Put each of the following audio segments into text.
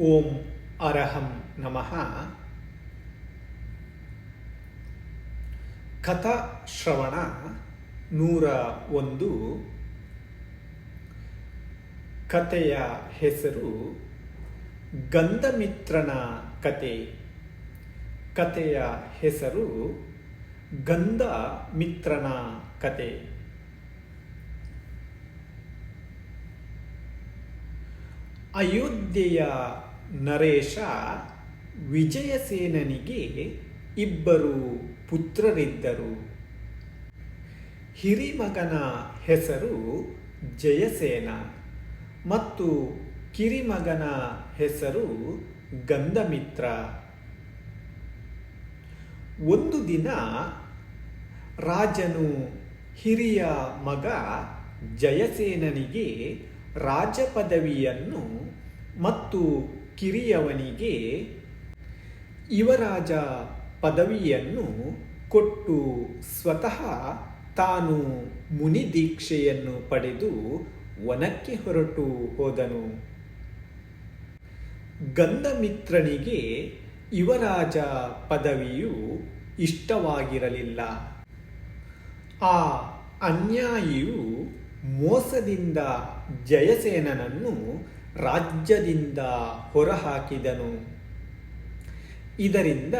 ಓಂ ಅರಹಂ ನಮಃ ಕಥಾಶ್ರವಣ ನೂರ ಒಂದು। ಕಥೆಯ ಹೆಸರು ಗಂಧಮಿತ್ರನ ಕತೆ। ಕಥೆಯ ಹೆಸರು ಗಂಧ ಮಿತ್ರನ ಕತೆ। ಅಯೋಧ್ಯೆಯ ನರೇಶ ವಿಜಯಸೇನನಿಗೆ ಇಬ್ಬರು ಪುತ್ರರಿದ್ದರು. ಹಿರಿಮಗನ ಹೆಸರು ಜಯಸೇನ ಮತ್ತು ಕಿರಿಮಗನ ಹೆಸರು ಗಂಧಮಿತ್ರ. ಒಂದು ದಿನ ರಾಜನು ಹಿರಿಯ ಮಗ ಜಯಸೇನನಿಗೆ ರಾಜಪದವಿಯನ್ನು ಮತ್ತು ಕಿರಿಯವನಿಗೆ ಯುವರಾಜ ಪದವಿಯನ್ನು ಕೊಟ್ಟು ಸ್ವತಃ ತಾನು ಮುನಿ ದೀಕ್ಷೆಯನ್ನು ಪಡೆದು ವನಕ್ಕೆ ಹೊರಟು ಹೋದನು. ಗಂಧಮಿತ್ರನಿಗೆ ಯುವರಾಜ ಪದವಿಯು ಇಷ್ಟವಾಗಿರಲಿಲ್ಲ. ಆ ಅನ್ಯಾಯಿಯು ಮೋಸದಿಂದ ಜಯಸೇನನನ್ನು ರಾಜ್ಯದಿಂದ ಹೊರಹಾಕಿದನು. ಇದರಿಂದ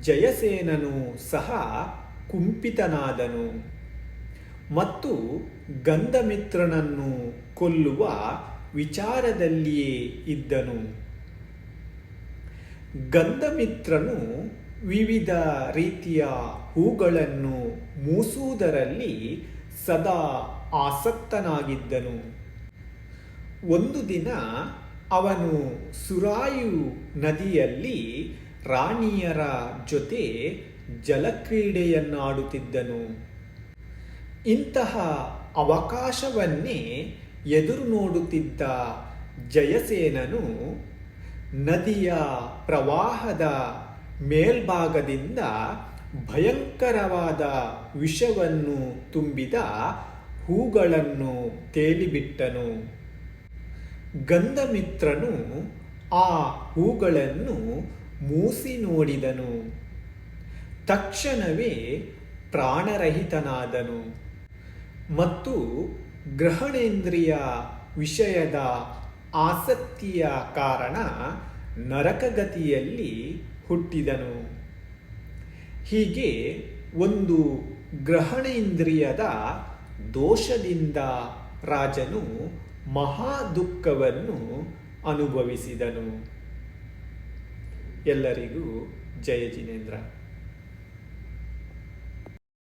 ಜಯಸೇನನು ಸಹ ಕುಂಪಿತನಾದನು. ಮತ್ತು ಗಂಧಮಿತ್ರನನ್ನು ಕೊಲ್ಲುವ ವಿಚಾರದಲ್ಲಿಯೇ ಇದ್ದನು. ಗಂಧಮಿತ್ರನು ವಿವಿಧ ರೀತಿಯ ಹೂಗಳನ್ನು ಮೂಸುವುದರಲ್ಲಿ ಸದಾ ಆಸಕ್ತನಾಗಿದ್ದನು. ಒಂದು ದಿನ ಅವನು ಸುರಾಯು ನದಿಯಲ್ಲಿ ರಾಣಿಯರ ಜೊತೆ ಜಲಕ್ರೀಡೆಯನ್ನಾಡುತ್ತಿದ್ದನು. ಇಂತಹ ಅವಕಾಶವನ್ನೇ ಎದುರು ನೋಡುತ್ತಿದ್ದ ಜಯಸೇನನು ನದಿಯ ಪ್ರವಾಹದ ಮೇಲ್ಭಾಗದಿಂದ ಭಯಂಕರವಾದ ವಿಷವನ್ನು ತುಂಬಿದ ಹೂಗಳನ್ನು ತೇಲಿಬಿಟ್ಟನು. ಗಂಧಮಿತ್ರನು ಆ ಹೂಗಳನ್ನು ಮೂಸಿ ನೋಡಿದನು. ತಕ್ಷಣವೇ ಪ್ರಾಣರಹಿತನಾದನು. ಮತ್ತು ಗ್ರಹಣೇಂದ್ರಿಯ ವಿಷಯದ ಆಸಕ್ತಿಯ ಕಾರಣ ನರಕಗತಿಯಲ್ಲಿ ಹುಟ್ಟಿದನು. ಹೀಗೆ ಒಂದು ಗ್ರಹಣೇಂದ್ರಿಯದ ದೋಷದಿಂದ ರಾಜನು ಮಹಾ ದುಃಖವನ್ನು ಅನುಭವಿಸಿದನು. ಎಲ್ಲರಿಗೂ ಜಯ ಜಿನೇಂದ್ರ.